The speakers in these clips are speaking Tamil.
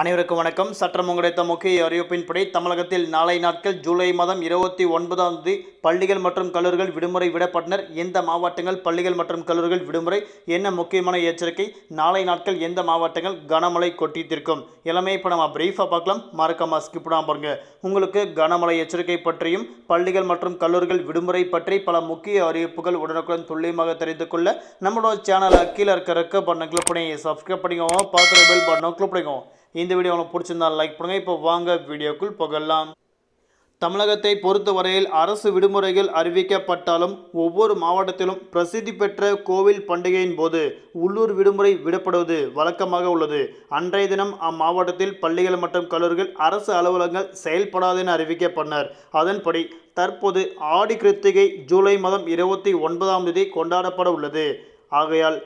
அனைவருக்கும் வணக்கம். சட்டம் கிடைத்த முக்கிய அறிவிப்பின்படி தமிழகத்தில் நாளை நாட்கள் ஜூலை மாதம் இருபத்தி ஒன்பதாம் தேதி பள்ளிகள் மற்றும் கல்லூரிகள் விடுமுறை விடப்பட்டனர். எந்த மாவட்டங்கள் பள்ளிகள் மற்றும் கல்லூரிகள் விடுமுறை? என்ன முக்கியமான எச்சரிக்கை? நாளை நாட்கள் எந்த மாவட்டங்கள் கனமழை கொட்டித்திருக்கும்? எல்லாமே இப்போ நம்ம பிரீஃபாக பார்க்கலாம். மறக்காம ஸ்கிப் பாருங்க. உங்களுக்கு கனமழை எச்சரிக்கை பற்றியும் பள்ளிகள் மற்றும் கல்லூரிகள் விடுமுறை பற்றி பல முக்கிய அறிவிப்புகள் உடனுக்குடன் துல்லியமாக தெரிந்து கொள்ள நம்மளோட சேனலை கீழே இருக்க ரெக்க பண்ண கிளிக் பண்ணி சப்ஸ்கிரைப் பண்ணிக்கோங்க. பார்க்குற பெல் பண்ணோம் கிளிக் பண்ணிக்கோங்க. இந்த வீடியோ உங்களுக்கு பிடிச்சிருந்தால் லைக் பண்ணுங்கள் இப்போ வாங்க வீடியோக்குள் போகலாம். தமிழகத்தை பொறுத்தவரையில் அரசு விடுமுறைகள் அறிவிக்கப்பட்டாலும் ஒவ்வொரு மாவட்டத்திலும் பிரசித்தி பெற்ற கோவில் பண்டிகையின் போது உள்ளூர் விடுமுறை விடப்படுவது வழக்கமாக உள்ளது. அன்றைய தினம் அம்மாவட்டத்தில் பள்ளிகள் மற்றும் கல்லூரிகள் அரசு அலுவலகங்கள் செயல்படாது என அறிவிக்கப்பட்டனர். அதன்படி தற்போது ஆடி கிருத்திகை ஜூலை மாதம் இருபத்தி ஒன்பதாம் தேதி கொண்டாடப்பட உள்ளது. ஆகையால்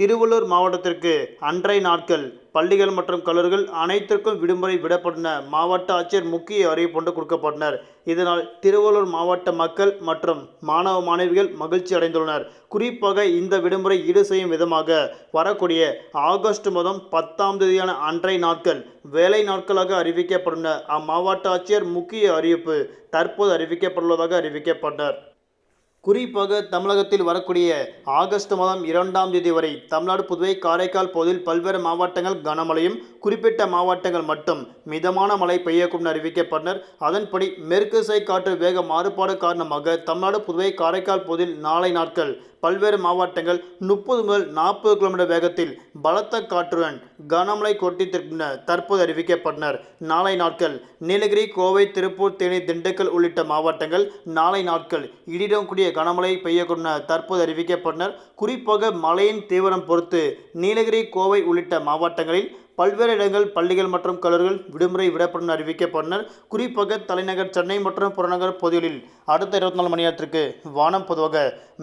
திருவள்ளூர் மாவட்டத்திற்கு அன்றைய நாட்கள் பள்ளிகள் மற்றும் கல்லூரிகள் அனைத்திற்கும் விடுமுறை விடப்பட்டன. மாவட்ட ஆட்சியர் முக்கிய அறிவிப்பு ஒன்று கொடுக்கப்பட்டனர். இதனால் திருவள்ளூர் மாவட்ட மக்கள் மற்றும் மாணவ மாணவிகள் மகிழ்ச்சி அடைந்துள்ளனர். குறிப்பாக இந்த விடுமுறை ஈடு செய்யும் விதமாக வரக்கூடிய ஆகஸ்ட் மாதம் பத்தாம் தேதியான அன்றைய நாட்கள் வேலை நாட்களாக அறிவிக்கப்பட்டுள்ள அம்மாவட்ட ஆட்சியர் முக்கிய அறிவிப்பு தற்போது அறிவிக்கப்பட்டுள்ளதாக அறிவிக்கப்பட்டனர். குறிப்பாக தமிழகத்தில் வரக்கூடிய ஆகஸ்ட் மாதம் இரண்டாம் தேதி வரை தமிழ்நாடு புதுவை காரைக்கால் பகுதியில் பல்வேறு மாவட்டங்கள் கனமழையும் குறிப்பிட்ட மாவட்டங்கள் மட்டும் மிதமான மழை பெய்யக்கூடும் அறிவிக்கப்பட்டனர். அதன்படி மேற்கு காற்று வேக மாறுபாடு காரணமாக தமிழ்நாடு புதுவை காரைக்கால் பகுதியில் நாளை நாட்கள் பல்வேறு மாவட்டங்கள் முப்பது முதல் நாற்பது கிலோமீட்டர் வேகத்தில் பலத்த காற்றுடன் கனமழை கொட்டித்திருக்கின்றன தற்போது அறிவிக்கப்பட்டனர். நாளை நாட்கள் நீலகிரி கோவை திருப்பூர் தேனி திண்டுக்கல் உள்ளிட்ட மாவட்டங்கள் நாளை நாட்கள் இடியுடன் கூடிய கனமழை பெய்யக்கூடும் தற்போது அறிவிக்கப்பட்டனர். குறிப்பாக மழையின் தீவிரம் பொறுத்து நீலகிரி கோவை உள்ளிட்ட மாவட்டங்களில் பல்வேறு இடங்கள் பள்ளிகள் மற்றும் கல்லூரிகள் விடுமுறை விடப்படும் அறிவிக்கப்பட்டனர். குறிப்பாக தலைநகர் சென்னை மற்றும் புறநகர் பகுதிகளில் அடுத்த இருபத்தி நாலு மணி நேரத்திற்கு வானம் பொதுவாக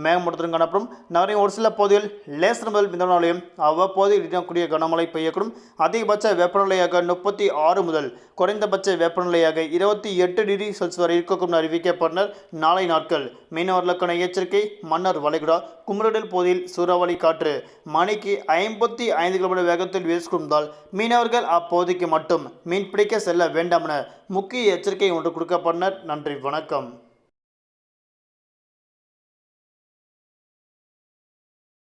மேகமூட்டத்துடன் காணப்படும். நகரின் ஒரு சில பகுதிகளில் லேசர் முதல் மிதமாலையும் அவ்வப்போது இடக்கூடிய கனமழை பெய்யக்கூடும். அதிகபட்ச வெப்பநிலையாக முப்பத்தி ஆறு முதல் குறைந்தபட்ச வெப்பநிலையாக இருபத்தி எட்டு டிகிரி செல்சியஸ் வரை இருக்கக்கூடும் அறிவிக்கப்பட்டனர். நாளை நாட்கள் மீனவர்களுக்கான எச்சரிக்கை மன்னர் வளைகுடா குமரடல் பகுதியில் சூறாவளி காற்று மணிக்கு ஐம்பத்தி ஐந்து கிலோமீட்டர் வேகத்தில் வீசுகின்றால் மீனவர்கள் அப்போதைக்கு மட்டும் மீன்பிடிக்க செல்ல வேண்டாம் என முக்கிய எச்சரிக்கை ஒன்று கொடுக்கப்பட்டனர். நன்றி வணக்கம்.